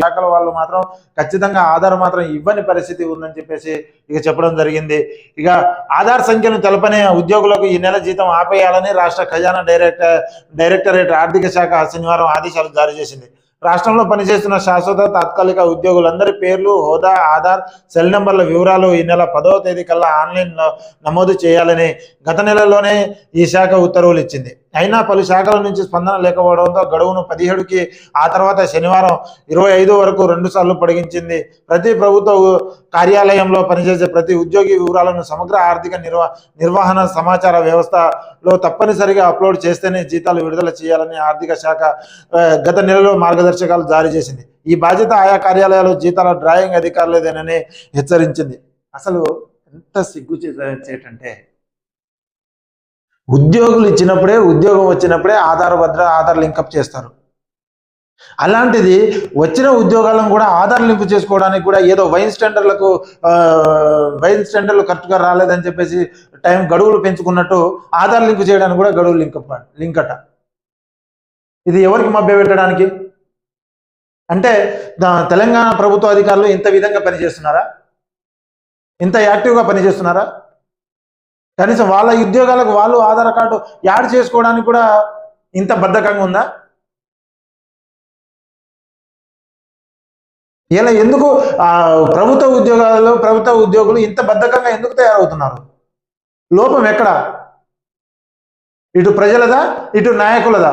శాఖల వాళ్ళు మాత్రం ఖచ్చితంగా ఆధార్ మాత్రం ఇవ్వని పరిస్థితి ఉందని చెప్పేసి ఇక చెప్పడం జరిగింది. ఇక ఆధార్ సంఖ్యను తెలపని ఉద్యోగులకు ఈ నెల జీతం ఆపేయాలని రాష్ట్ర ఖజానా డైరెక్టర్ డైరెక్టరేట్ ఆర్థిక శాఖ శనివారం ఆదేశాలు జారీ చేసింది. రాష్ట్రంలో పనిచేస్తున్న శాశ్వత తాత్కాలిక ఉద్యోగులందరి పేర్లు హోదా ఆధార్ సెల్ నెంబర్ల వివరాలు ఈ నెల పదవ తేదీ కల్లా ఆన్లైన్లో నమోదు చేయాలని గత నెలలోనే ఈ శాఖ ఉత్తర్వులు ఇచ్చింది. అయినా పలు శాఖల నుంచి స్పందన లేకపోవడంతో గడువును పదిహేడుకి ఆ తర్వాత శనివారం ఇరవై ఐదు వరకు రెండు సార్లు పొడిగించింది. ప్రతి ప్రభుత్వ కార్యాలయంలో పనిచేసే ప్రతి ఉద్యోగి వివరాలను సమగ్ర ఆర్థిక నిర్వ నిర్వహణ సమాచార వ్యవస్థలో తప్పనిసరిగా అప్లోడ్ చేస్తేనే జీతాలు విడుదల చేయాలని ఆర్థిక శాఖ గత నెలలో మార్గదర్శకాలు జారీ చేసింది. ఈ బాధ్యత ఆయా కార్యాలయాలు జీతాల డ్రాయింగ్ అధికారులేదేనని హెచ్చరించింది. అసలు ఎంత సిగ్గు చేసేటంటే ఉద్యోగులు ఇచ్చినప్పుడే ఉద్యోగం వచ్చినప్పుడే ఆధార్ భద్ర ఆధార్ లింకప్ చేస్తారు. అలాంటిది వచ్చిన ఉద్యోగాలను కూడా ఆధార్ లింక్ చేసుకోవడానికి కూడా ఏదో వైన్ స్టాండర్లకు వైన్ స్టాండర్లు కరెక్ట్గా రాలేదని చెప్పేసి టైం గడువులు పెంచుకున్నట్టు ఆధార్ లింక్ చేయడానికి కూడా గడువు లింక్ లింక్ అట. ఇది ఎవరికి మభ్య పెట్టడానికి అంటే తెలంగాణ ప్రభుత్వ అధికారులు ఇంత విధంగా పనిచేస్తున్నారా? ఇంత యాక్టివ్గా పనిచేస్తున్నారా? కనీసం వాళ్ళ ఉద్యోగాలకు వాళ్ళు ఆధార్ కార్డు యాడ్ చేసుకోవడానికి కూడా ఇంత బద్ధకంగా ఉందా? ఇలా ఎందుకు ప్రభుత్వ ఉద్యోగాలలో ప్రభుత్వ ఉద్యోగులు ఇంత బద్ధకంగా ఎందుకు తయారవుతున్నారు? లోపం ఎక్కడ? ఇటు ప్రజలదా ఇటు నాయకులదా?